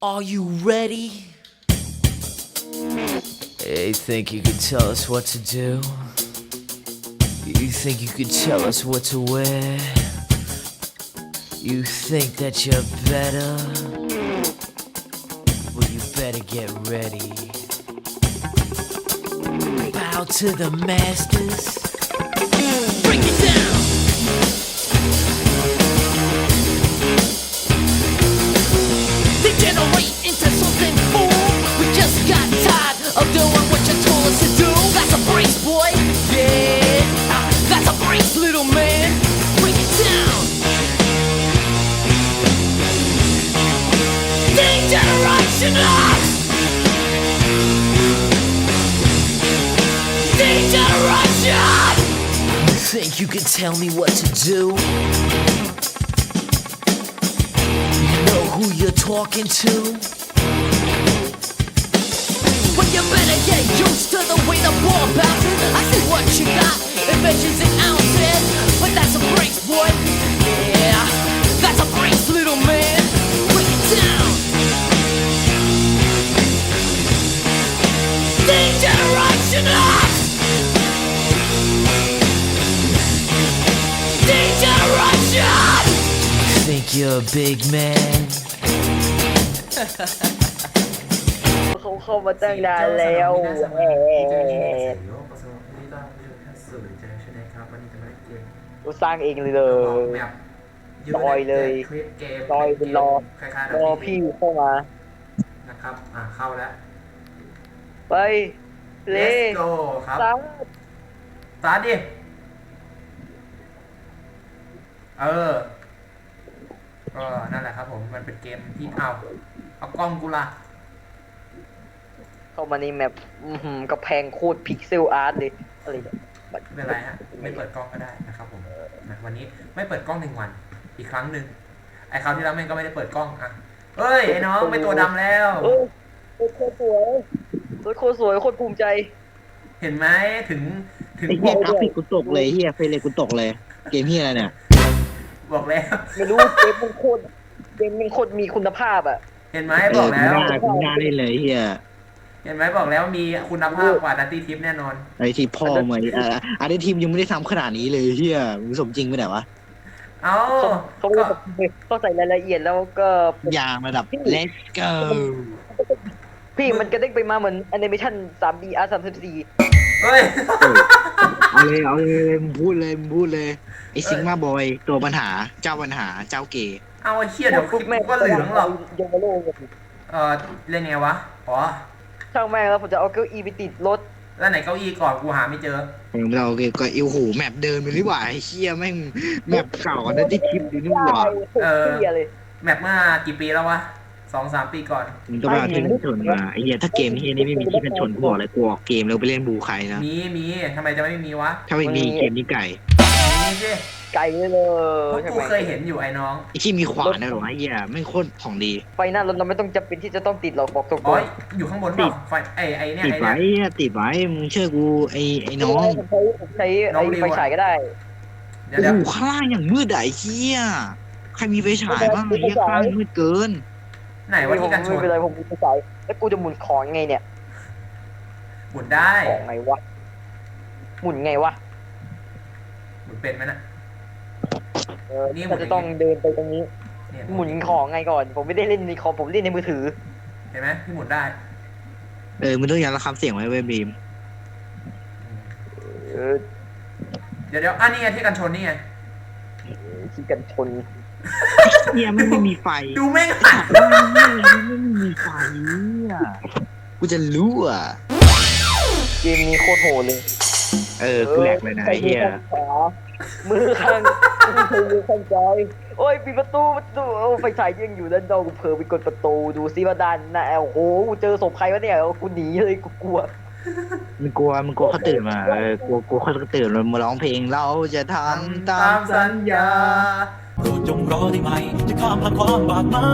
Are you ready? Hey, think you could tell us what to do? You think you could tell us what to wear? You think that you're better? Well, you better get ready. Bow to the masters. Degenerate into something fool. We just got tired of doing what you told us to do. That's a brace, boy. Yeah, that's a brace, little man. Break it down. Degeneration. Degeneration. You think you can tell me what to do? Who you're talking to? Well, you better get used to the way the ball bounces. I see what you got, inventions and ounces. But that's a brace, boy. Yeah, that's a brace, little man. Break it down. Degeneration X! Degeneration! Think you're a big man? เขาเข้ามาตั้งนานแล้วแหมกูสร้างเองเลยเลยลอยเลยคลิปเกมลอยเป็นรอคล้ายๆแบบรอพี่เข้ามานะครับ อ่าเข้าแล้ว ไปเล Let's go ครับสามสตาร์ทดิเออก็นั่นแหละครับผม มันเป็นเกมที่เอา เอากล้องกูละเข้ามาในแมปอื้อหือกระแพงโคตรพิกเซลอาร์ตเลยอะไรเนี่ยบัตรไม่เป็นไรฮะไม่เปิดกล้องก็ได้นะครับผมนะวันนี้ไม่เปิดกล้องหนึ่งวันอีกครั้งหนึ่งไอ้คราวที่แล้วแม่งก็ไม่ได้เปิดกล้องอะเฮ้ยไอ้น้องไม่ตัวดำแล้ว เออรถโคตรสวยรถโคตรสวยโคตรภูมิใจ เห็นไหมถึงถึงไอ้เหี้ยกราฟิกกูตกเลยเหี้ยเฟรมเรทกูตกเลย เกมเหี้ยอะไรเนี่ย บอกแล้ว ไม่รู้เกมมันโคตรเกมมันโคตรมีคุณภาพอะ เห็นไหมเอบอกอแล้วกูได้กูได้เล่นเลยเหี้ยเห็นไหมบอกแล้วมีคุณภาพกว่าดัตตี้ทิปแน่นอน ไอ้ที่พ่อมาเอ่ออันนี้ทีมยังไม่ได้ทำขนาดนี้เลยเหี้ยมึงสมจริงไปไหนวะเอ้าเขาเขาก็เขาใส่รายละเอียดแล้วก็ ยางระดับ let's go พี่มันกระเด้งไปมาเหมือนแอนิเมชัน 3D R 34เฮ้ย เอาเลยเอาเลยมึงพูดเลยมึงพูดเลยไอ้ซิงมาบอยตัวปัญหาเจ้าปัญหาเจ้าเกย์ เอาไอ้เชี่ยเดี๋ยวคลิปกูก็เหลืองหรอกยงมาโลกเออเล่นไงวะอ๋อช่างแม่งแล้วผมจะเอาเก้าอี้ไปติดรถแล้วไหนเก้าอี้ก่อนกูหาไม่เจอเออเราเกก็อิวหูแมปเดิมเลยนี่หว่าไอ้เหี้ยแม่งแมปเก่านะที่คลิปอยู่นี่หว่าเออเที่ยเลยแมปเมื่อกี่ปีแล้ววะสองสามปีก่อนมึงต้องไปเอาที่กันชนมาไอ้เหี้ยถ้าเกมที่นี่ไม่มีที่กันชนกูบอกเลยกูออกเกมแล้วไปเล่นบูใครนะมีมีทำไมจะไม่มีวะถ้าไม่มีเกมนี้ไก่มีสิ ไกลเลยเลยเพราะใช่กูไหมเคยเห็นอยู่ไอ้น้องไอ้ที่มีขวานนะหรอไอ้เหี้ยไม่งโคตรของดีไฟหน้ารถเราไม่ต้องจำเป็นที่จะต้องติดหรอกบอกตรงอ๋อๆอยู่ข้างบนเปล่าไฟไอ้ไอ้เนี่ยติดไอ้ไว้เนี่ยอะติดไว้มึงเชื่อกูไอ้ไอ้น้องผมใช้ผมใช้น้องไอ้ริวไฟอะฉายก็ได้เดี๋ยวโอ้เดี๋ยวโหข้างล่างอย่างมืดอะไอ้เหี้ยใครมีไฟฉายบ้างไอ้เหี้ยข้างล่างมืดเกินไหนว่าที่กันชไม่นเป็นไรผมมีไฟฉายแล้วกูจะหมุนของยังไงเนี่ยหมุนได้ของไงวะหมุนไงวะหมุนเป็นไหมน่ะ เออนี่หมุถ้านจะต้องเดินไปตรงนี้ เนี่ยหมุนของไงก่อน ผมไม่ได้เล่นในคอมผมเล่นในมือถือ เห็นไหมที่หมุนได้เออมึงต้องยันระคำเสียงไว้เว้ยบีมเออเดี๋ยวเดี๋ยวอันนี้ไงที่กันชนนี่ไงที่กันชนเนี่ยมันไม่มีไฟดูแม่งหันมันไม่มีไฟเนี่ยกูจะรู้อะ เกมนี้โคตรโหดเลย เออกูแหลกเลยนะไอ้เหี้ยมือข้างขวา มือข้างมือข้างซ้ายโอ้ยปิดประตูประตูโอ้ไฟฉายยังอยู่ด้านนอกกูเผลอไปกดประตูดูซิว่าด้านหน้าโอ้โหกูเจอศพใครวะเนี่ยกูหนีเลยกูกลัวมันกลัวมันกลัวเขาตื่นมาเออกลัวกลัวเขาตื่นมาร้องเพลงเราจะทำตาตามมสัญญาโปรดจงรอได้ไหมจะข้ามผ่านความบาดหมา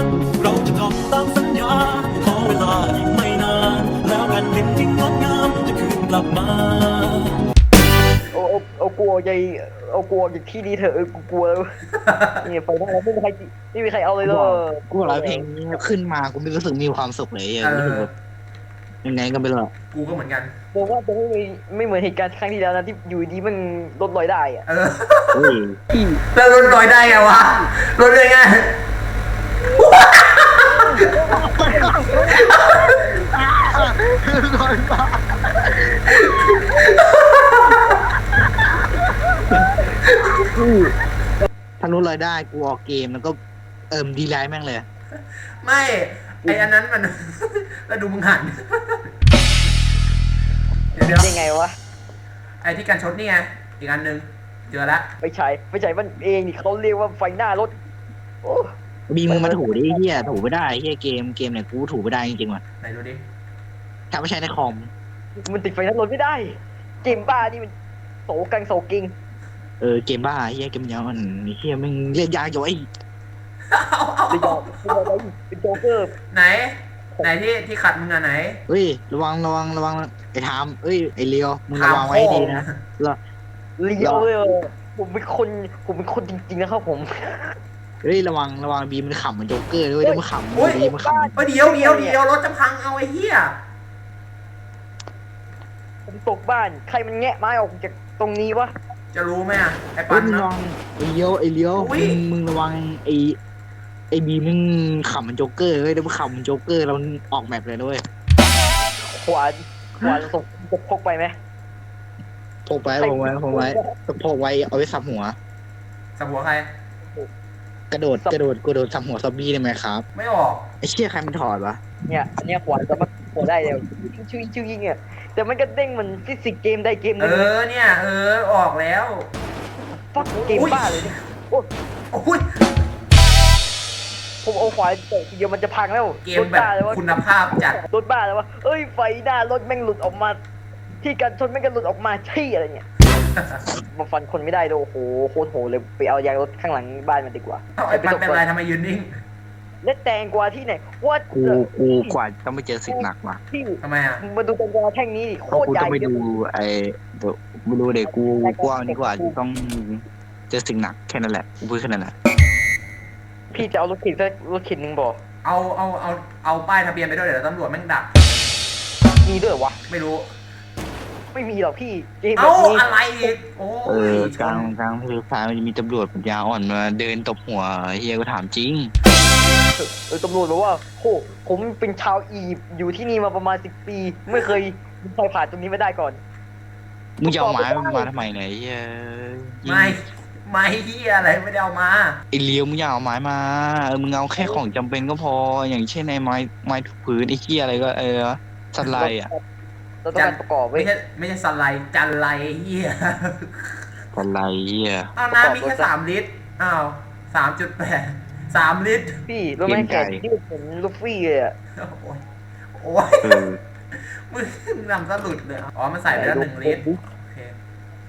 งเราจะทำตามสัญญาขอเวลาอีกไม่นาน แล้วแผ่นดินที่งดงามจะคืนกลับมาโอ้ย เอาเอากลัวใจเอากลัวจากที่นี้เถอะเออกูกลัวแล้วนี่ไปได้แล้วไม่มีใครไม่มีใครเอาเลยเหรอกูบอกแล้วเพลงนี้ขึ้นมากูไม่รู้สึกมีความสุขเลยเอรู้สึกอแบบยังไงก็ไม่รู้อะกูก็เหมือนกันผมว่าจะไม่มีไม่เหมือนเหตุการณ์ครั้งที่แล้วนะที่อยู่ดีมันลดลอยได้อะเออเฮ้ยแล้วลดน้อยได้ไงวะลดได้ไงถ้ารู้รายได้กูออกเกมแล้วก็เอิมดีไลท์แม่งเลย ไม่ไออันนั้นมัน แล้วดูมึงหันเดี๋ยวเดี๋ยวได้ไงวะไอที่กันชดนี่ไงอีกอันหนึ่งเจอละไปใช้ไปใช้มันเองนี่เขาเรียกว่าไฟหน้ารถโอ้บีมึงมาถูดิเฮียถูไม่ได้เฮียเกมเกมเนี่ยกูถูไม่ได้จริงๆว่ะไหนดูดิถ้าไม่ใช่ในคอมมันติดไฟหน้ารถไม่ได้ เกมบ้านี่มันโสกังโสกิง เออเกมบ้าเฮียเกมยาวมันเฮียมึงเล่นยากอยู่ไอ้เอาเอาเป็นเอาอะไรเป็นโจ๊กเกอร์ไหน ไหนที่ที่ขัดมึงอะไหนเฮ้ยระวังระวังระวังไอ้ทามเอ้ยไอ้เลียวมึงระวังไว้ให้ดีนะเลี้ยวเลยผมเป็นคนผมเป็นคนจริงๆนะครับผมเฮ้ยระวังระวังบีมันขำมันโจ๊กเกอร์ด้วยถ้ามันขำบีมันขำเดี๋ยวเดี๋ยวเดี๋ยวรถจะพังเอาไอ้เหี้ยผมตกบ้าน ใครมันแงะไม้ออกจากตรงนี้วะ จะรู้ไหมอะไอ้เฮ้ปัยนมึงนะระวังไอ้เลี้ยวไอ้เลี้ยวอุ๊ย มึงมึงระวังไอ้ไอ้บีมึงขำมันโจ๊กเกอร์เฮ้ยถ้ามันขำมันโจ๊กเกอร์เราออกแมปเลยด้วยขวานขวานส่งจะพกไปไหมพกไว้พกไว้พกไว้พกไว้เอาไว้สับหัว สับหัวใคร กระโดดกระโดดกระโดดสับหัวซอมบี้ได้ไหมครับไม่ออกไอ้เชี่ยใครมันถอดวะเนี่ยอันเนี้ยขวานจะมาขวได้แล้วชิวชิวยิงเนี่ย แต่มันก็เด้งเหมันฟิสิกส์เกมได้เกมเอนึงอเนี่ย เออออกแล้ว ฟักเกมบ้าเลยเนี่ยโอ้โอ้ยผมเอาขวานเตะทีเดียวมันจะพังแล้วเกมแบบรถบ้าเลยวะคุณภาพจัดรถบ้าเลยวะเอ้ยไฟหน้ารถแม่งหลุดออกมา ที่กันชนแม่งก็หลุดออกมาใช่อะไรเนี่ยมาฟันคนไม่ได้เลยโอ้โหโคตรโหดเลยไปเอายางรถข้างหลังบ้านมันดีกว่าเอาไอ้ปันเป็นไรทำไมยืนนิ่ง และแตงกวาที่ไหนว่ากูกูกว่าต้องไปเจอสิ่งหนักว่ะที่ทำไมอะมาดูแตงกวาแท่งนี้ดิโคก็ตรกูใหญ่ต้องไปดูไอ้เดี๋ยวไม่รู้เด็กกูกว่านี่กว่าที่ต้องเจอสิ่งหนักแค่นั้นแหละกูพูดแค่นั้นแหละพี่จะเอารถเข็นสักรถเข็นหนึ่งบอกเอาเอาเอาเอาป้ายทะเบียนไปด้วยเดี๋ยวตำรวจแม่งดักมีด้วยเหรอวะไม่รู้ ไม่มีหรอกพี่เกมแบเอาบนี้อะไรอีกโอ้เอยอกลางกลางทะเลทรายมันจะมีตำรวจปัญญาอ่อนมาเดินตบหัวเฮียก็ถามจริง เออตำรวจบอกว่าโหผมเป็นชาวอียิปต์อยู่ที่นี่มาประมาณสิบปี ไม่เคยมีใครผ่านตรงนี้ไม่ได้ก่อน มึงจะเอาไม้มันมาทำไมเนี่ยเฮียไม่ไม่เฮียอะไรไม่ได้เอามา ไอเลี้ยวมึงอยากเอาไม้มาเออมึงเอาแค่ของจำเป็นก็พอ อย่างเช่นไอ้ไม้ไม้ถูพื้นไอ้เฮียอะไรก็เออสไลด์อะเราต้องการประกอบไว้ไม่ใช่ไม่ใช่สไลด์จันไลเฮียสไลด์เฮียอ้าวน้ำมีแค่สามลิตรอ้าวสามจุดแปด สามลิตร พี่รู้ไหมแขนที่เหมือนลูฟี่เลยอะโอ้ยโอ้ยเออมึงนำสลุดเลยอ๋อ มันใส่ไปแล้วหนึ่งลิตร โอเค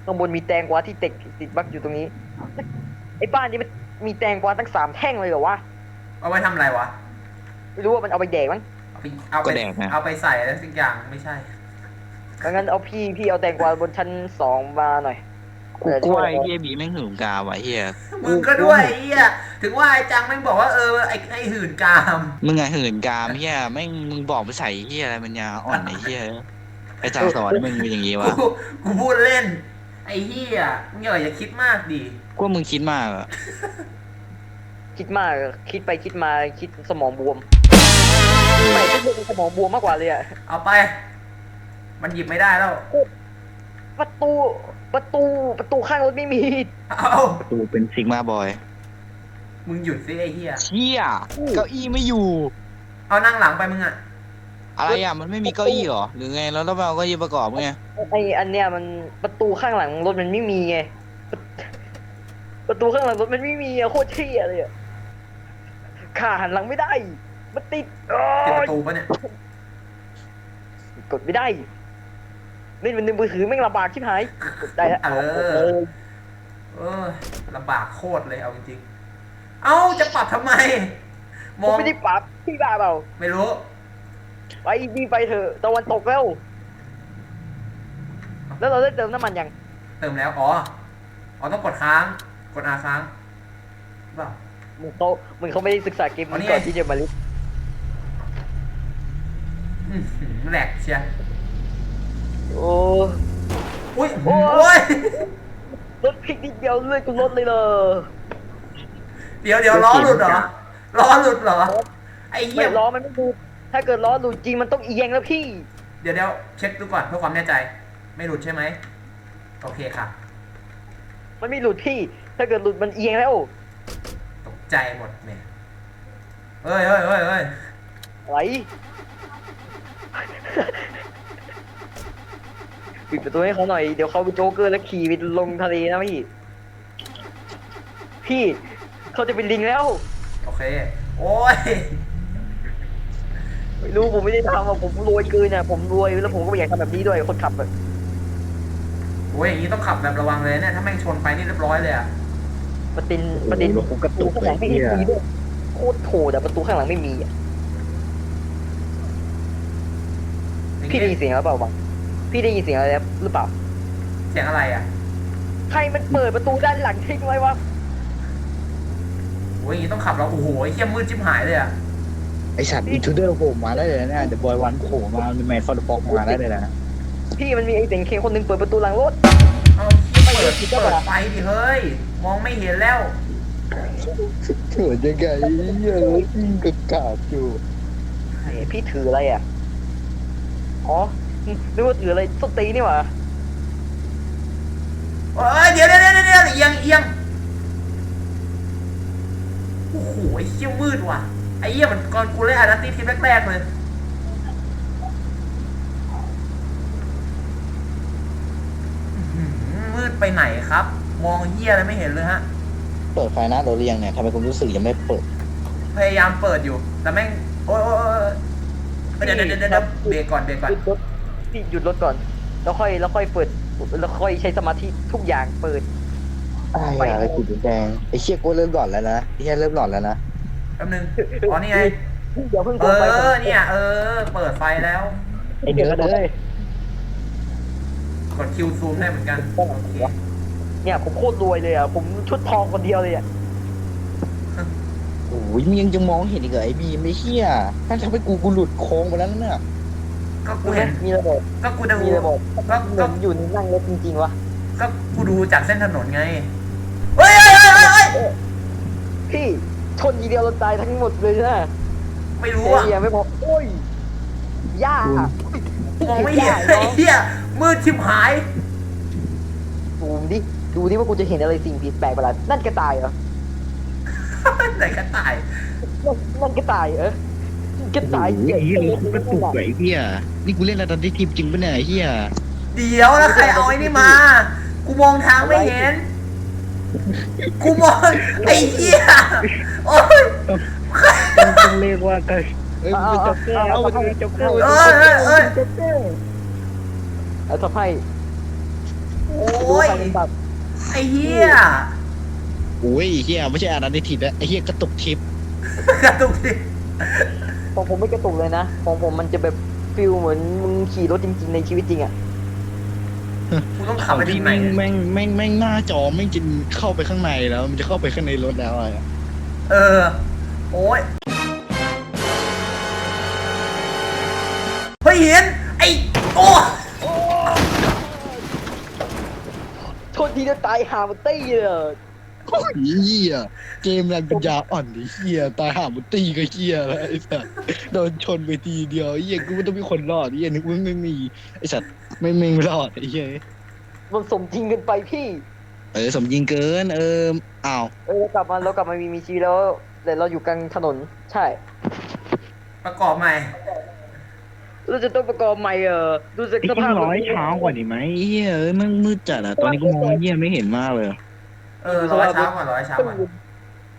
ข้างบนมีแตงกวาที่ติดติดบั๊กอยู่ตรงนี้ ไอ้บ้านนี้มันมีแตงกวาตั้งสามแท่งเลยเหรอวะ เอาไว้ทำอะไรวะ ไม่รู้ว่ามันเอาไปแดกมั้งเอาไปเอาไปเอาไปใส่อะไรสักอย่างไม่ใช่ งั้นเอาพี่พี่เอาแตงกวาบนชั้นสองมาหน่อยกูกลัวไอ้เฮียบีแม่งหืมกาวะเฮียมึงก็ด้วยไอ้เฮีย ถึงว่าไอ้จังแม่งบอกว่าเออไอ้ไอ้หื่นกาม มึงไงหื่นกามเฮียแม่งมึงบอกไปใส่เฮียอะไรมันยาอ่อนไอ้เฮียไอ้จางสอนมึงเป็นอย่างงี้วะกูกูพูดเล่น ไอ้เฮียมึงอย่าอย่าคิดมากดิกูว่ามึงคิดมากอะคิดมากคิดไปคิดมาคิดสมองบวมไม่คิดว่าเป็นสมองบวมมากกว่าเลยอะเอาไป มันหยิบไม่ได้แล้ว ประตูประตูประตูข้างรถไม่มี เอากูเป็นซิกมาบอย มึงหยุดซิไอ้เฮียเชี่ยเก้าอี้ไม่อยู่ เอานั่งหลังไปมึงอะอะไรอะมันไม่มีเก้าอี้เหรอหรือไงแล้วเราไปเอาเก้าอี้ประกอบไงไออันเนี้ยมันประตูข้างหลังรถมันไม่มีไงประประตูข้างหลังรถมันไม่มีอะโคตรเที่ยเลยอะขาหันหลังไม่ได้มันติดโอ๊ปิดปยระตูปะเนี่ยกดไม่ได้เล่นมันในมือถือแม่งลำบากชิบหายกดได้แล้วเอเอออเออลำบากโคตรเลยเอาจริงๆ เอ้าจะปรับทำไมมผมองไม่ได้ปรับพี่บ้าเปล่าไม่รู้ไปดีไปเถอะตะวันตกแล้ว แล้วเราได้เติมน้ำมันยังเติมแล้วอ๋ออ๋อต้องกดค้างกดอาค้างหรือเปล่า มึงเขามึงเขาไม่ได้ศึกษาเกมอ๋อนี่นี้ก่อนไงที่จะมาเลิอื้อหือแหลกเชียร์โอ้ อุ้ยโอ้ โอ้ย รถพลิกนิดเดียวเลื่อนกูรถเลยเลย เดี๋ยวเดี๋ยวล้อหลุดเหรอล้อหลุดเหรอไอ้เหี้ไม่ยล้อมันไม่หลุดถ้าเกิดล้อหลุดจริงมันต้องเอียงแล้วพี่ เดี๋ยวเดี๋ยวเช็คดูก่อนเพื่อความแน่ใจ ไม่หลุดใช่ไหมโอเคค่ะ มันไม่หลุดพี่ ถ้าเกิดหลุดมันเอียงแล้ว ตกใจหมดเนี่ยเฮ้ยเฮ้ยเฮ้ยเฮ้ยอะไรปิดประตูให้เขาหน่อย เดี๋ยวเขาไปโจ๊กเกอร์แล้วขี่ไปลงทะเลนะพี่ พี่ เขาจะเป็นลิงแล้ว โอเค โอ้ย ไม่รู้ผมไม่ได้ทำอะผมรวยเกินอะผมรวยแล้วผมก็ไม่อยากทำแบบนี้ด้วยคนขับอะโอ้ยอย่างนี้ต้องขับแบบระวังเลยเนี่ย ถ้าแม่งชนไปนี่เรียบร้อยเลยอะประเด็นประเด็นโอ้โหกระตุกข้างหลังไม่เลยเหี้ยมีด้วยโคตรโถแต่ประตูข้างหลังไม่มีอะอย่างพี่งี้ได้ยินเสียงหรือเปล่าวะพี่ได้ยินเสียงอะไรหรือเปล่า เสียงอะไรอะใครมันเปิดประตูด้านหลังทิ้งไว้วะโอ้ยอย่างนี้ต้องขับแล้วโอ้โหไอ้เหี้ยมืดชิบหายเลยอะไอสัตว์อินทูเดอร์โผล่มาได้เลยนะเดอะบอยวันโผล่มาแมนฟอร์ดฟอกมาได้เลยนะพี่มันมีไอ้เสียงเคคนหนึ่งเปิดประตูหลังรถ เอาเหี้ยไม่เปิดเห็นก็เปิปะดล่ะไฟดิเฮ้ย มองไม่เห็นแล้วเถื่อนยังไงเยอะยิ่งกระกาบอยู่ไอ้พี่ถืออะไรอะ อ๋อนึกว่าถืออะไรสนตีนนี่หว่า เอ้ยเดี๋ยวเดี๋ยวเดี๋ยวเดี๋ยวเอียงเอียงโอ้โหไอ้เหี้ยมืดว่ะ ไอ้เหี้ยมันก่อนกูเล่นอาร์ตี้ทีมแรกๆเลยอื้อหือมืดไปไหนครับ มองเหี้ยอะไรไม่เห็นเลยฮะ เปิดไฟหน้าเราเรียงเนี่ยทำไมคุณรู้สึกยังไม่เปิด พยายามเปิดอยู่ แต่แม่ง โอ้ยโอ้ยโอ้ยโอ้ยเดี๋ยวเดี๋ยวเดี๋ยวเดี๋ยวเบรกก่อนเบรกก่อนหยุดรถพี่หยุดรถก่อน แล้วค่อยแล้วค่อยเปิดแล้วค่อยใช้สมาธิทุกอย่างเปิด อะไรอะไรกุดแดงไอเชี่ยกูเริ่มหลอนแล้วนะไอเชี่ยเริ่มหลอนแล้วนะแป๊บนึงอ๋อนี่ไงเดี๋ยวเพิ่งเอโทรไปอเนี่ยเออ เปิดไฟแล้วไอเนื้อเลยกดคิวซูมได้เหมือนกันโอเคเนี่ยผมโคตรรวยเลยอะผมชุดทองคนเดียวเลยอะโอ้ยมึงยังจะมองเห็นอีกเหรอไอบีไม่เชี่ยถ้าทำให้กูกูหลุดโค้งไปแล้วนั่นน่ะก็กูดูไหมเห็นมีระเบิดก็กูดูมีระเบิดก็เหมืก็อนอยู่ในนั่งรถจริงๆวะก็กูดูจากเส้นถนนไง พี่ชนทีเดียวเราตายทั้งหมดเลยนะไม่รู้เสีอะยไม่พอโอ้ยย่ามองไม่เห็นย่าไอ้เนาะเหี้ยมืดชิบหายดูดิดูดิว่ากูจะเห็นอะไรสิ่งผิดแปลกประหลาดนั่นกระต่ายเหรอไหนกระต่ายนั่นนั่นกระต่ายเหรอกระต่ายโอ้ยไอ้เหี้ยรถกูกระตุกไอ้เหี้ยนี่กูเล่นระดับที่ทีมจริงปะเนี่ยไอ้เหี้ยเดี๋ยวแล้วใครเอาไอ้นี่มา กูมองทางไม่เห็น กูมองไอ้เหี้ยโอ้ยต้องเรียกว่ากันเอ้ยมันเป็นจ็อกเกอร์เอามันเป็นจ็อกเกอร์เอ้ยเอ้ยเอ้ยเอาทำให้โอ้ยดูการแบบไอ้เหี้ยโอ้ยเหี้ยไม่ใช่อารันดิทีฟแล้วไอ้เหี้ยกระตุกทิปกระตุกดิของผมไม่กระตุกเลยนะของผมมันจะแบบฟิลเหมือนมึงขี่รถจริงๆในชีวิตจริงอะกู ต้องขับไปถึที่งไหนแม่งเนี่ยแม่งแม่งแม่งหน้าจอแม่งจะเข้าไปข้างในแล้ว มันจะเข้าไปข้างในรถแล้วอะไรเออ โอ้ยเฮ้ยเห็นไอ้โอ้โทษทีจะตายหามันตี้เลยโอ้ยเหี้ยเกมแรงปัญญาอ่อนไอ้เหี้ยตายหามุตีก็เหี้ยแล้วไอ้สัสโดนชนไปทีเดียวไอ้เหี้ยกูไม่ต้องมีคนรอดไอ้เหี้ยนึกว่าไม่มีไอ้สัสไม่ไม่รอดไอ้เหี้ย มันสมจริงเกินไปพี่ เออสมยิงเกิน เอออ้าวเออเรากลับมาเรากลับมามีมีชีวิตแล้วแต่เราอยู่กลางถนน ใช่ ประกอบใหม่ เราจะต้องประกอบใหม่เออดูจากไอ้สเหี้ภายพร้อยเช้ากว่านี้ไหมไอ้เหี้ยเอ้ยมันมืดจัดอะตอนนี้กูมองไอ้เหี้ยไม่เห็นมากเลยเออร้อยเช้าก่อนร้อยเช้าก่อน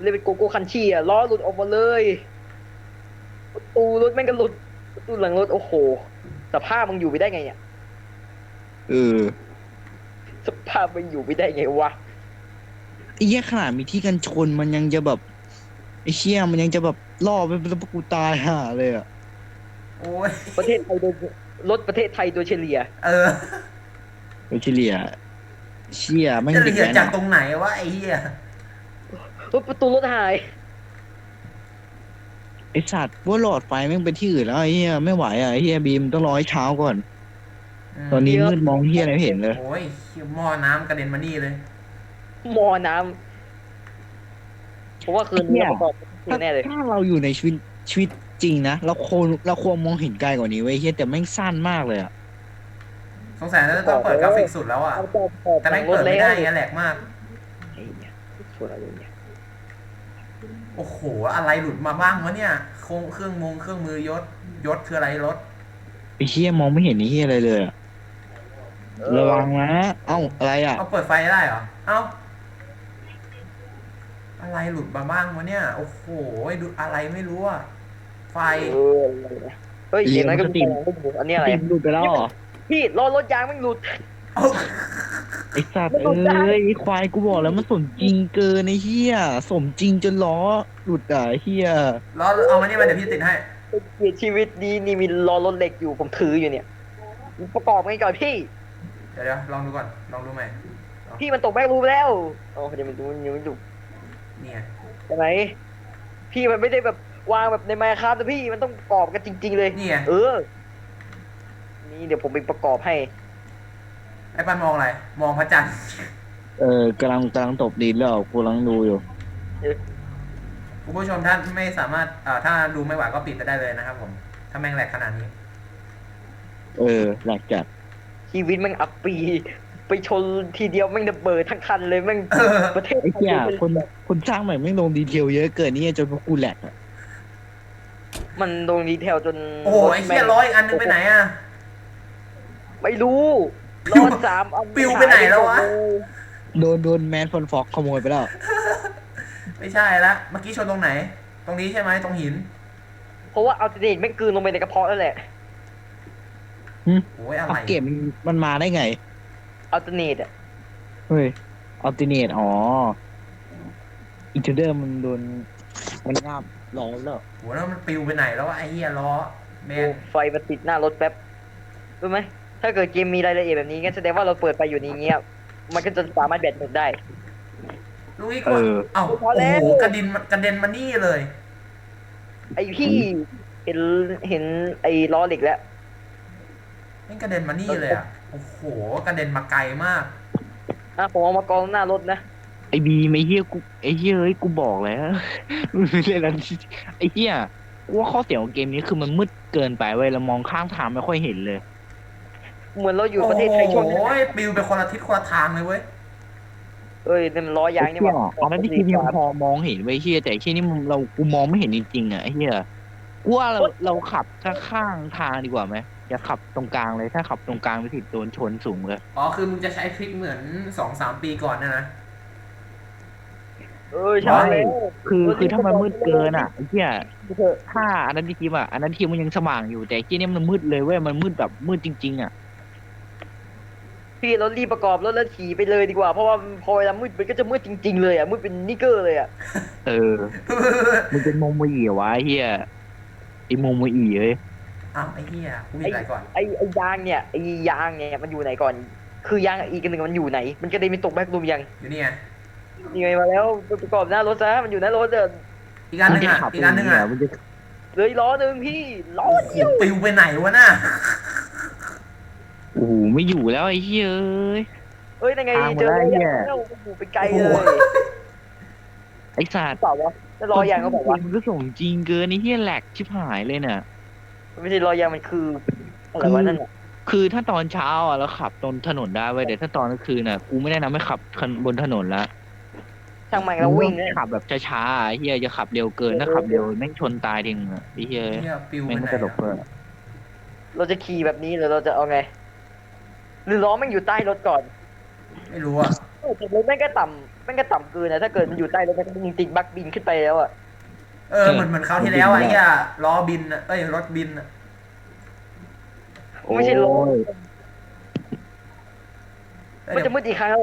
เลยเป็นโกโก้คันชี่อะล้อหลุดออกมาเลยประตูรถแม่งก็หลุดประตูหลังรถโอ้โหสภาพมึงอยู่ไปได้ไงเนี่ย เออ สภาพมึงอยู่ไปได้ไงวะไอ้เหี้ยขนาดมีที่กันชนมันยังจะแบบไอ้เชี่ยมันยังจะแบบล่อไปแล้วกูตายห่าเลยอะโอ้ยประเทศไทยโดยรถประเทศไทยโดยเฉลี่ย เออโดยเฉลี่ยเชี่ยไม่งจะติดเหยียแล้บวจากนะตรงไหนวะไอ้เหี้ยเฮ้ยประตูรถหายไอสัตว์ว่าหลอดไฟแม่งไปที่อื่นแล้วไอ้เหี้ยไม่ไหวอะไอ้เหี้ยบีมต้องรอให้เช้าก่อนม ตอนนี้มืดมองเหี้ยอะไรไม่เห็นเลย โอ้ยหม้อน้ำกระเด็นมานี่เลยหมอน้ำเพราะว่าคืนนี้ประกอบคืถ้านแน่เลย ถ้าเราอยู่ในชีวิตชีวิตจริงนะเราควรเราควรมองเห็นไกลกว่านี้เว้ยเหี้ยแต่แม่งสั้นมากเลยอะสงสัยน่าจะต้องเปิดกราฟิกสุดแล้วอะแต่แม่งเปิดไม่ได้ไงแหลกมาก ไอ้เนี่ยส่วนอะไรเนี่ยโอ้โห อะไรหลุดมาบ้างวะเนี่ยโครงเครื่องมงเครื่องมือยศยศคืออะไรรถไอ้เหี้ยมองไม่เห็นไอ้เหี้ยอะไรเลยอะเออ ระวังนะเอ้าอะไรอะ เอาเปิดไฟได้เหรอ เอ้าอะไรหลุดมาบ้างวะเนี่ย โอ้โหดูอะไรไม่รู้อะไฟ เอออะไรเนี่ยเฮ้ยอย่างนั้นก็มีของไม่รู้อันนี้อะไรติอะมหลุดไปแล้วเหรอพี่ล้อรถยางไม่งหลุดเอ้าไอสัตว์มันหลุเอ้ดได้ยไอ้ควายกูบอกแล้วมันสมจริงเกินไอ้เหี้ยสมจริงจนล้อหลุดอะไอ้เหี้ยแล้วเอามานี่มาเดี๋ยวพี่ติดให้เสียชีวิตนี้นี่มีล้อรถเหล็กอยู่ผมถืออยู่เนี่ย ประกอบไงก่อนพี่เดี๋ยวเดี๋ยวลองดูก่อน ลองดูใหม่พี่มันตกแบกรูปแล้วโอ้เดี๋ยวมันดูยังไม่ดูเนี่ยใช่ไหมพี่มันไม่ได้แบบวางแบบในไมค์ครับนะพี่มันต้องประกอบกันจริง ๆ เลยนี่ไงเออ นี่เดี๋ยวผมไปประกอบให้ ไอ้ปันมองอะไร มองพระจันทร์ เออกำลังกำลังตบดินแล้วกูกำลังดูอยู่ คุณผู้ชมท่านไม่สามารถเอ่อถ้าดูไม่ไหวก็ปิดไปได้เลยนะครับผม ถ้าแม่งแหลกขนาดนี้ เออหลักจัด ชีวิตแมันอับปี ไปชนทีเดียวแม่งระเบิดทั้งคันเลยแม่งเออประเทศไอ้ไทยเหี้ยเป็นคนคนสร้างใหม่ไม่ลงดีเทลเยอะเกินนี่จนพวกกูแหลกอะมันลงดีเทลจนโอ้โหไอ้เหี้ยร้อยอันนึงไปไหนอะไม่รู้รอดสามอันปิวไปไหนแล้ววะโดนโดนแมนฟอนฟอกขโมยไปแล้ว ไม่ใช่ละเมื่อกี้ชนตรงไหน ตรงนี้ใช่ไหมตรงหิน เพราะว่าอัลติเนตแม่งกลืนลงไปในกระเพาะนั่นแหละ โอ้ยอะไรอัปเกรดมันมันมาได้ไง อัลติเนตอะเฮ้ยอัลติเนตอ๋ออินเทอร์เดอร์มันโดน มันงาบล้อแล้วโหแล้วมันปิวไปไหนแล้ววะไอ้เหี้ยล้อแม่งไฟมันติดหน้ารถแป๊บรู้ไหม ถ้าเกิดเกมมีรายละเอียดแบบนี้งั้นแสดงว่าเราเปิดไปอยู่ในเงี้ย มันก็จะสามารถแบตหมดได้ลุงอีกว่าเอ้าพโอ้อแล้ว โหกระเด็นกระเด็นมานี่เลย ไอพี่ เห็นเห็นไอ้ล้อเหล็กแล้ว นี่กระเด็นมานี่เลยอะ โอ้โห กระเด็นมาไกลมาก อะผมเอามากองหน้ารถนะ ไอ้บีไม่เฮียกูไอ้เฮียเอ้ยกูบอกแล้วไม่เล่นแล้วไอ้เฮียกูว่าข้อเสียของเกมนี้คือมันมืดเกินไปเว้ยเรามองข้างทางไม่ค่อยเห็นเลย เหมือนเราอยู่ประเทศไทยช่วงนั้นโอ้นะยปิวไปคนละทิศคนละทางเลยเว้ย เอ้ยนี่มันล้อยางนี่หไอ้ว่าเหี้ยอันนั้นที่ทีมยังพอมองเห็นไว้ยเฮียแต่ไอ้เฮียนี่มันเรากูมองไม่เห็นจริงๆอะไอ้เฮีย กูว่าเราเราขับข้างๆทางดีกว่าไหมอย่าขับตรงกลางเลยถ้าขับตรงกลางไปติดโดนชนสูงเลยอ๋อ คือมึงจะใช้ทริคเหมือนสองสามปีก่อนนะนะ เออใช่ไม่คือเออคือถ้ามันมืดเกินอะไอ้เฮียเถอะถ้าอันนั้นที่ทีมอะอันนั้นทีมมันยังสว่างอยู่แต่ไอ้เฮียนี่มันมืดเลยเว้ยมันมืดแบบมืดจริง ๆ อะพี่เรารีบประกอบรถแล้วขี่ไปเลยดีกว่า เพราะว่าพอเวลามืดมันก็จะมืดจริง ๆ เลยอะมืดเป็นนิกเกอร์เลยอะเออมันเป็นโมโมอีเหรอวะไอ้เฮีย ไอโมโมอีเอ้ยอ้าวไอ้เหี้ยกูมีอะไรก่อน ไอ้ไอ้ยางเนี่ยไอ้ยางเนี่ยมันอยู่ไหนก่อน คือยางอีกอันหนึ่งมันอยู่ไหน มันก็เลยมีตกแบกรูมยังอยู่นี่ไงยังไงมาแล้วประกอบหน้ารถซะมันอยู่หน้ารถเด้ออีกอันหนึงอะขับอีกอันหนึงอะมันจะเลยล้อหนึ่งพี่ล้อโอ้โหปิวไปไหนวะน่ะโอ้โหไม่อยู่แล้วไอ้เฮียเอ้ย เอ้ยยังไงทางหมดเจอแล้วล้อยางเนี่ย แล้วโอ้โหไปไกลโอ้เลโหยไอ้สัตว์เปล่าวะ แล้วล้อยางก็บอกว่ามันก็ส่งจริงเกินไอ้เฮียแหลกชิบหายเลยเนี่ยมันไม่ใช่ล้อยางมันคืออะไรวะนั่นน่ะคือถ้าตอนเช้าอะเราขับตรงถนนได้เว้ยแต่ถ้าตอนกลางคืนอะกูไม่แนะนำให้ขับบนถนนละช่างมันแล้ววิ่งเนี่ยขับแบบช้าๆอะไอ้เฮียจะขับเร็วเกินถ้าขับเร็วแม่งชนตายทิ้งอะไอ้เฮียเหี้ยปิวไปแม่งไหนไม่ตลกอะเลยเราจะขี่แบบนี้หรือเราจะเอาไง หรือล้อมันอยู่ใต้รถก่อน ไม่รู้อะ เออแต่รถแม่งก็ต่ำแม่งก็ต่ำเกินนะถ้าเกิดมันอยู่ใต้รถมันยิงติดบักบินขึ้นไปแล้วอะเออเหมือนเหมือนคราวที่แล้วอะไอ้เหี้ยล้อบินอะเอ้ยรถบินอะไม่ใช่รถโอ้ยเอ้ยมันเดี๋จะยวมืดอีกครั้งแล้ว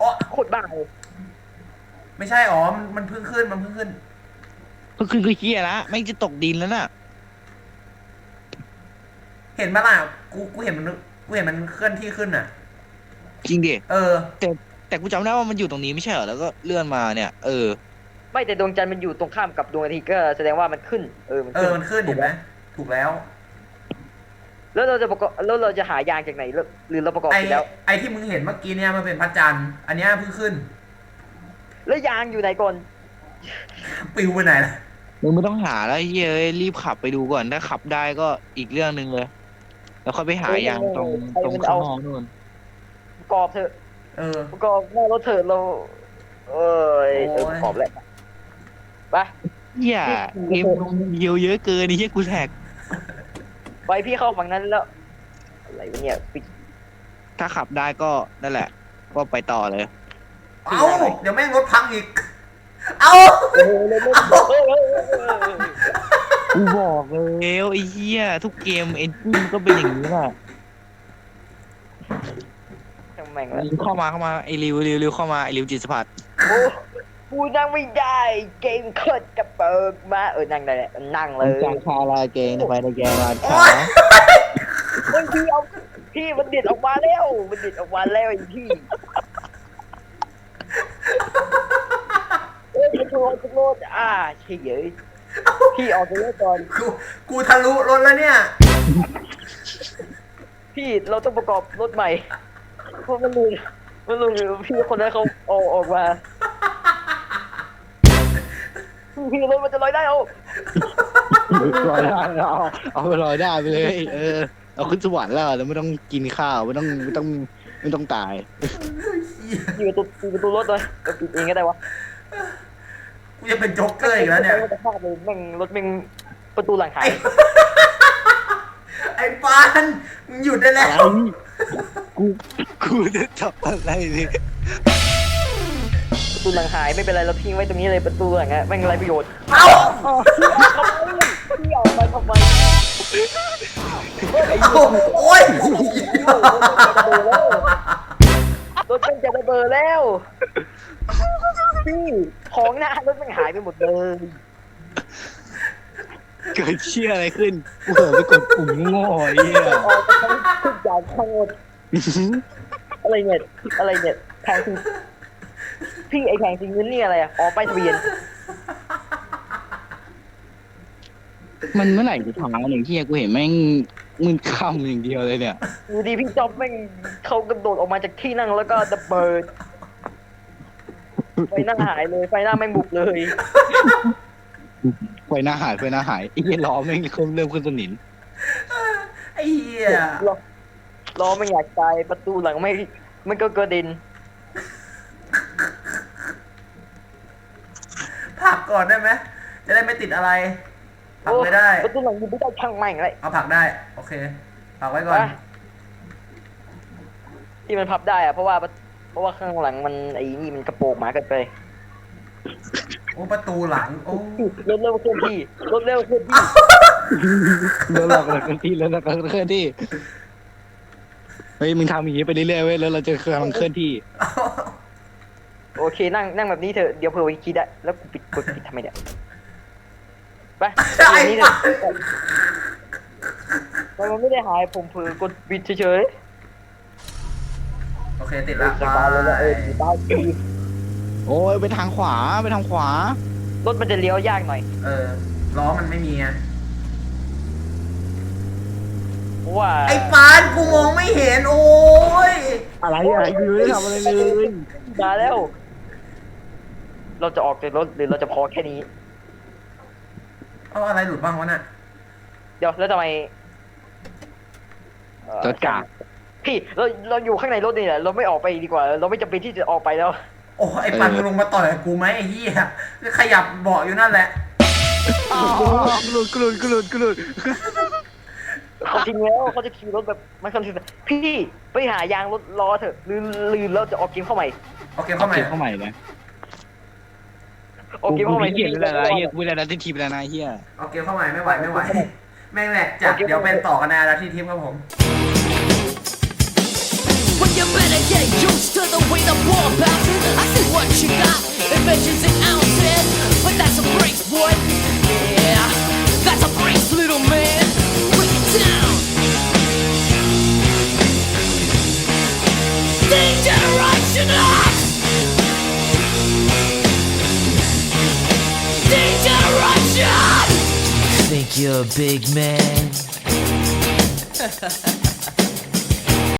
อ๋อโคตรบ้าเลยไม่ใช่อ๋อมันมันเพิ่งขึ้นมันเพิ่งขึ้น ก็คือคือเฮียละแม่งจะตกดินแล้วน่ะ เห็นปะล่ะกูกูเห็นมันกูเห็นมันเคลื่อนที่ขึ้นอะ จริงดิเออ แต่ แต่กูจำได้ว่ามันอยู่ตรงนี้ไม่ใช่เหรอแล้วก็เลื่อนมาเนี่ย เออ ไม่แต่ดวงจันทร์มันอยู่ตรงข้ามกับดวงอาทิตย์ก็แสดงว่ามันขึ้น เออมันเอขึ้นอมันขึ้นเห็นไหมถูกแล้ว แล้วเราจะประกอบแล้วเราจะหายางจากไหนหรือหรือเราประกอบไอไปแล้ว ไอที่มึงเห็นเมื่อกี้เนี่ยมันเป็นพระจันทร์อันเนี้ยเพิ่งขึ้นแล้วยางอยู่ไหนก่อน ปิวไปไหนล่ะมึงไม่ต้องหาแล้วไอ้เฮ้ยเอ้ยรีบขับไปดูก่อนถ้าขับได้ก็อีกเรื่องหนึ่งเลย แล้วค่อยไปหายางตรงตรงข้างนอกนู่นประกอบเถอะ เออประกอบหน้ารถเถอะเรา เออเออโอ้ยประกอบแล้วไปเหี้ยเกมลงเยอะเยอะเกินไอ้เหี้ยกูแท็ก ไปพี่เข้าฝั่งนั้นแล้ว อะไรวะเนี่ยปิดถ้าขับได้ก็นั่นแหละ ก็ไปต่อเลย เอ้าเดี๋ยวแม่งรถพังอีก เอ้าโอ้โหเลยไม่เออเออเออเออกูบอกแล้วไอ้เหี้ยทุกเกมเอ็นจินก็เป็นอย่างนี้แหละช่าง แม่งแล้วเข้ามาเข้ามาไอ้ริวริวริวเข้ามาไอ้ริวจิตสัมผัสโอ้กูนั่งไม่ได้ เกมโคตรกระเปิกมาเออนั่งได้แหละนั่งเลยจางคาลาเกงไปในแกงร้านโอ๊ค้ายเฮ้ยพี่เอาพี่มันเด็ดออกมาแล้วมันเด็ดออกมาแล้วไอ้พี่เอ้ยจะโทษจะโทษอ่าเฉยเยพี่ออกไปแล้วก่อนกูกูทะลุรถแล้วเนี่ย พี่เราต้องประกอบรถใหม่ เพราะมันลืมมันลืมพี่คนนั้นเขาเอาออกมาพี่รถมันจะลอยได้เอาลอยได้เอาเอาไปลอยได้ไปเลย เออเอาขึ้นสวรรค์แล้วแล้วไม่ต้องกินข้าวไม่ต้องไม่ต้องไม่ต้องตายปิดประตูปิดประตูรถเลยเออปิดเองก็ได้วะกูจะเป็นโจ๊กเกอร์อีกแล้วเนี่ยจะพลาดเลยแม่งรถแม่งประตูหลังหาย ไอ้ปานมึงหยุดได้แล้ว กูกูจะจับอะไรเนี่ยประตูหลังหายไม่เป็นไรเราทิ้งไว้ตรงนี้เลยประตูหลังอะแม่งไรประโยชน์เอ้าพี่ออกไปทำไมเอ้าโอ๊ยรถแม่งจะระเบิดแล้วพี่ของหน้ารถแม่งหายไปหมดเลย เกิดเชี่ยอะไรขึ้นกูเผลอไปกดปุ่มโง่ไอ้เหี้ยออกไปทั้งทุกอย่างทั้งหมดอะไรเนี่ยอะไรเนี่ยแพงจริงพี่ไอแพงจริงเงินนี่อะไรอะออกไปายทะเบียนมันเมื่อไหร่จะทำอย่างที่กูเห็นแม่งมึนคำอย่างเดียวเลยเนี่ย อยู่ดีพี่จอบแม่งเขากระโดดออกมาจากที่นั่งแล้วก็ระเบิดไฟหน้าหายเลยไฟหน้าแม่งบุกเลย ไฟหน้าหายไฟหน้าหายไอ้เหี้ยล้อแม่งเริ่มเริ่มขึ้นสนิมไอ้เหี้ยล้อล้อไม่อยากตายประตูหลังไม่มันก็กระเด็นผักก่อนได้ไหมจะได้ไม่ติดอะไร ผักไม่ได้ประตูหลังอยู่ไม่ได้ช่างแม่งเลยเอาผักได้ โอเคผักไว้ก่อนไปที่มันพับได้อะเพราะว่าเพราะว่าข้างหลังมันไอ้นี่มันกระโปรงหมาเกันไปโอ้ประตูหลัง โอ้รถเร็วเคลื่อนที่รถเร็วเคลื่อนที่แล้วเราก็เคลื่อนที่แล้วเราก็เคลื่อนที่เฮ้ยมึงทำอย่างนี้ไปเรื่อยๆเว้ยแล้วเราจะกำลังเคลื่อนที่ โอเคนั่งนั่งแบบนี้เถอะเดี๋ยวเผื่อไว้คิดได้แล้วกูปิดกดปิดทำไมเนี่ยไปไอ้อย่างนี้เถปาอะนมันไม่ได้หายผมเผื่อกดปิดเฉยโอเคติดๆละสบายเลยนะเออสบายดี โอ้ยไปทางขวาไปทางขวา รถมันจะเลี้ยวยากหน่อยเออล้อมันไม่มีไงเพราะว่าไอ้ปานกูมองไม่เห็นโอ้ยอะไรอะยูไม่ได้ทำอะไรเลยมาแล้ว เราจะออกจากรถหรือเราจะพอแค่นี้ เอาอะไรหลุดบ้างวะน่ะเดี๋ยวแล้วทำไมเอ่อรถกาก พี่เราเราอยู่ข้างในรถนี่แหละเราไม่ออกไปดีกว่า เราไม่จำเป็นที่จะออกไปแล้ว โอ้ไอ้ปานมึงลงมาต่อยกับกูไหมไอ้เหี้ยก็ขยับเบาะอยู่นั่นแหละกรุดกรุดกรุดกรุดเขาทิ้งแล้วเขาจะขี่รถแบบมันคันที่พี่ไปหายางรถล้อเถอะหรือหรือเราจะออกเกมเข้าใหม่โอเคเข้ามาเก็บเข้าใหม่นะออกเกมเข้าใหม่เกลียดแล้วนะเฮียกูแล้วนะที่ทีมแล้วนะเฮียโอเคเข้ามาไม่ไหวไม่ไหว แม่งแหละจัดเดี๋ยวเป็นต่อกันนะแล้วที่ทีมครับผม Well, you better get used to the way the war bounces. I see what you got, it measures in ounces, but that's a brace, boy. Yeah, that's a brace, little man. Break it down. Degeneration X. Degeneration. Think you're a big man?